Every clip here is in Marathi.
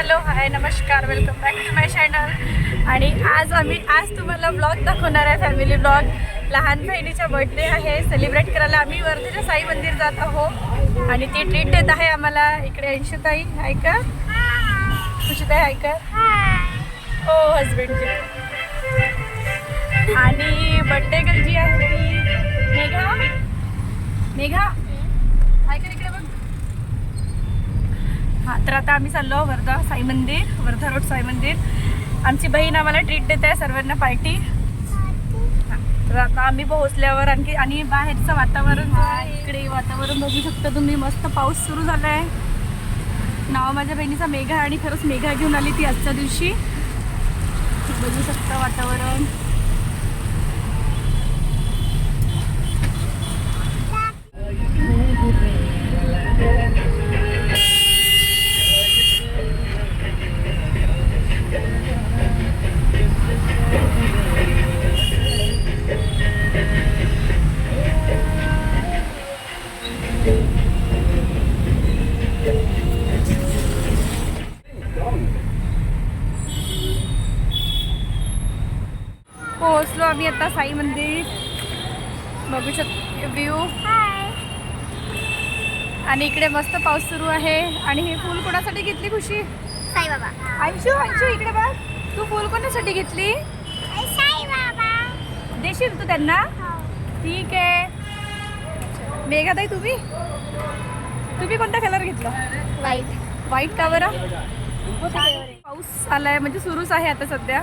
हॅलो हाय नमस्कार welcome back to my channel आणि आज आम्ही आज तुम्हाला ब्लॉग दाखवणार आहे फॅमिली ब्लॉग लहान बहिणीचा बर्थडे आहे सेलिब्रेट करायला आम्ही वर्धेच्या साई मंदिर जात आहोत. आणि ती ट्रीट देत आहे आम्हाला. इकडे अंशुताई ऐका का? खुशीताई हो हजबंडची आणि बर्थडे गर्ल जी आहे ती मेघा? मेघा? हा तर आता आम्ही चाललो वर्धा साई मंदिर वर्धा रोड साई मंदिर. आमची बहीण आम्हाला ट्रीट देत आहे सर्वांना पार्टी. तर आता आम्ही पोहोचल्यावर आणखी आणि बाहेरचं वातावरण इकडे वातावरण बघू शकता तुम्ही. मस्त पाऊस सुरू झाला आहे नाव माझ्या बहिणीचा मेघा आणि खरंच मेघा घेऊन आली ती आजच्या दिवशी. बघू शकता वातावरण. पोहोचलो आम्ही आता साई मंदिर. बघू शकतो व्ह्यू आणि इकडे मस्त पाऊस सुरू आहे. आणि हे फूल कोणासाठी घेतली खुशी? साईबाबा अंशू अंशू इकडे बघ. तू फूल कोणासाठी घेतली? देशील तू त्यांना? ठीक आहे. मेघाताई तुम्ही? तुम्ही कोणता कलर घेतला? वाईट व्हाईट का बरं? पाऊस आलाय म्हणजे सुरूच आहे आता सध्या.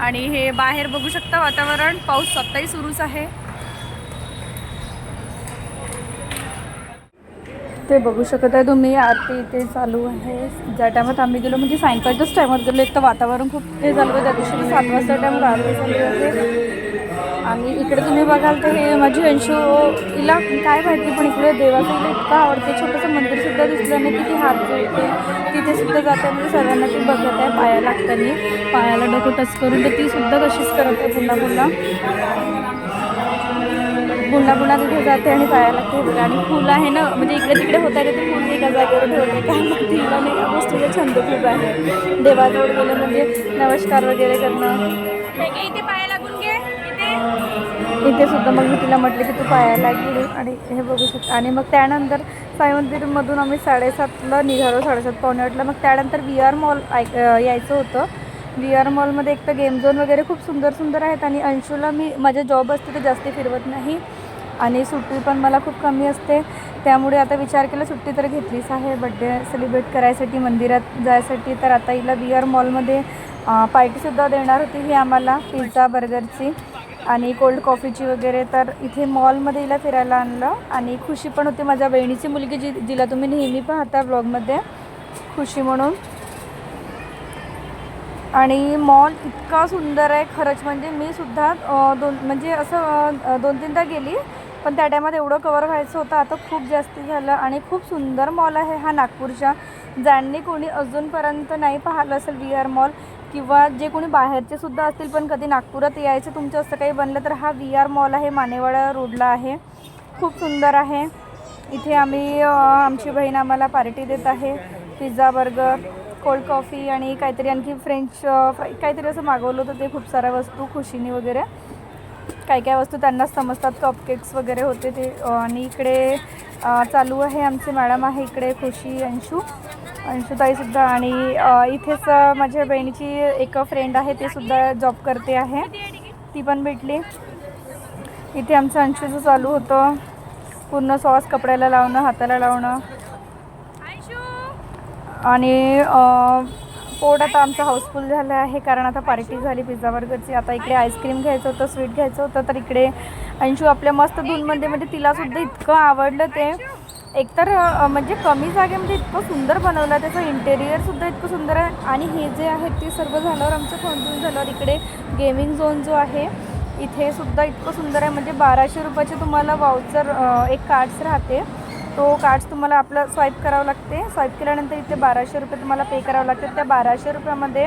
आणि हे बाहेर बघू शकता वातावरण. पाऊस स्वतःही सुरूच आहे. ते बघू शकत आहे तुम्ही आरती इथे चालू आहे. ज्या टायमात आम्ही गेलो म्हणजे सायंकाळच्याच टायमात गेलो एक तर वातावरण खूप हे झालं होतं. त्या दिवशी सात वाजता टायमात आरती चालू आहे आणि इकडे तुम्ही बघाल तर हे माझी अंशू इला काय माहिती पण इकडे देवाचं इतकं आवडते छोटंसं मंदिर सुद्धा दिसलं नाही किती हात जोडते. तिथे सुद्धा जाताना म्हणजे सर्वांना ती बघत आहे पाया लागताना. पायाला डोकं टच करून तर ती सुद्धा तशीच करत आहे पुन्हा पुन्हा. पुन्हा पुन्हा तिथे जाते आणि पाया लागते आणि फुलं आहे ना म्हणजे इकडे तिकडे होत आहे ते फुल एका जागेवर ठेवते. काय माहिती नाही या गोष्टीचा छंद खूप आहे. देवाजवळ गेलं म्हणजे नमस्कार वगैरे करणं. इथे पाया इथे सुद्धा मग मी तिला म्हटलं की तू पायाला गेली आणि हे बघू शकता. आणि मग त्यानंतर साई मंदिरमधून आम्ही साडेसातला निघालो साडेसात पावणे आठला. मग त्यानंतर व्ही आर मॉल ऐक यायचं होतं. व्ही आर मॉलमध्ये एक तर गेम झोन वगैरे खूप सुंदर सुंदर आहेत आणि अंशूला मी माझा जॉब असते ते जास्त फिरवत नाही. आणि सुट्टी पण मला खूप कमी असते. त्यामुळे आता विचार केला सुट्टी तर घेतलीच आहे. बड्डे सेलिब्रेट करायसाठी मंदिरात जायसाठी. तर आता हिला व्ही आर मॉलमध्ये पार्टीसुद्धा देणार होती ही आम्हाला पिझ्झा बर्गरची आणि कोल्ड कॉफीची वगैरे तर इथे मॉलमध्ये हिला फिरायला आणलं. आणि खुशी पण होती माझ्या बहिणीची मुलगी जी जिला तुम्ही नेहमी पाहता ब्लॉगमध्ये. खुशी म्हणून. आणि मॉल इतका सुंदर आहे खरंच. म्हणजे मी सुद्धा दोन म्हणजे असं दोन तीनदा गेली. पण त्या टायमात एवढं कवर व्हायचं होतं. आता खूप जास्ती झालं. आणि खूप सुंदर मॉल आहे हा नागपूरच्या. ज्यांनी कोणी अजूनपर्यंत नाही पाहिलं असेल व्ही आर मॉल किंवा जे कोणी बाहेरचे सुद्धा असतील पण कधी नागपुरात यायचं तुमचं असं काही बनलं तर हा व्ही आर मॉल आहे मानेवाडा रोडला आहे. खूप सुंदर आहे. इथे आम्ही आमची बहीण आम्हाला पार्टी देत आहे. पिझ्झा बर्गर कोल्ड कॉफी आणि काहीतरी आणखी फ्रेंच फ्राय काहीतरी असं मागवलं होतं ते खूप साऱ्या वस्तू खुशीनी वगैरे. काय काय वस्तू त्यांनाच समजतात कपकेक्स वगैरे होते ते आणि इकडे चालू आहे आमचे मॅडम आहे इकडे खुशी अंशू. अंशुताईसुद्धा आणि इथेच माझ्या बहिणीची एक फ्रेंड आहे ते सुद्धा जॉब करते आहे. ती पण भेटली. इथे आमचं अंशूचं चालू होतं. पूर्ण सॉस कपड्याला लावणं हाताला लावणं. आणि पोट आता आमचं हाऊसफुल झालं आहे कारण आता पार्टी झाली पिझ्झा बर्गरची आता इकडे आईस्क्रीम घ्यायचं होतं स्वीट घ्यायचं होतं. तर इकडे अंशू आपल्या मस्त धूनमध्ये म्हणजे तिलासुद्धा इतकं आवडलं ते. एकतर म्हणजे कमी जागेमध्ये इतकं सुंदर बनवलं त्याचं इंटेरियरसुद्धा इतकं सुंदर आहे. आणि हे जे आहे ते सर्व झाल्यावर आमचं खाऊन झाल्यावर इकडे गेमिंग झोन जो आहे इथे सुद्धा इतकं सुंदर आहे. म्हणजे बाराशे रुपयाचे तुम्हाला वाउचर एक कार्ड्स राहते. तो कार्ड्स तुम्हाला आपलं स्वाईप करावं लागते. स्वाईप केल्यानंतर इथे बाराशे रुपये तुम्हाला पे करावं लागते. त्या बाराशे रुपयामध्ये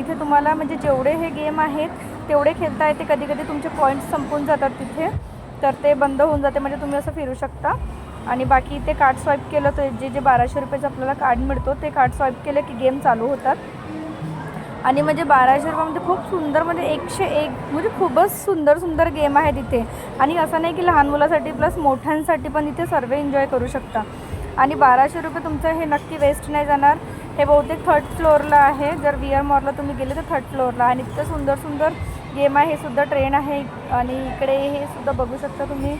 इथे तुम्हाला म्हणजे जेवढे हे गेम आहेत तेवढे खेळता येते. कधी कधी तुमचे पॉईंट्स संपून जातात तिथे. तर ते बंद होऊन जाते. म्हणजे तुम्ही असं फिरू शकता. आणि बाकी ते कार्ड स्वाईप केलं तर जे जे बाराशे रुपयाचं आपल्याला कार्ड मिळतो ते कार्ड स्वाईप केलं की गेम चालू होतात. आणि म्हणजे बाराशे रुपयामध्ये खूप सुंदर म्हणजे एकशे एक म्हणजे खूपच सुंदर सुंदर गेम आहे तिथे आणि असं नाही की लहान मुलासाठी प्लस मोठ्यांसाठी पण इथे सर्व एन्जॉय करू शकता. आणि बाराशे रुपये तुमचं हे नक्की वेस्ट नाही जाणार. हे बहुतेक थर्ड फ्लोअरला आहे. जर वी आर मॉलला तुम्ही गेले तर थर्ड फ्लोअरला आणि इतकं सुंदर सुंदर गेम आहे हे सुद्धा ट्रेन आहे. आणि इकडे हे सुद्धा बघू शकता तुम्ही.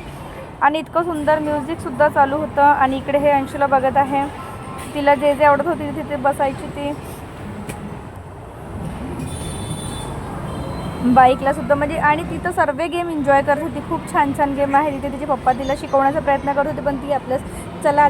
आणि इतकं सुंदर म्युझिकसुद्धा चालू होतं. आणि इकडे हे अंशुला बघत आहे. तिला जे जे आवडत होती तिथे बसायची ती. बाईकला सुद्धा म्हणजे आणि तिथं सर्व गेम एन्जॉय करत होती. खूप छान छान गेम आहे. तिथे तिचे पप्पा तिला शिकवण्याचा प्रयत्न करत होते पण ती आपल्यास चला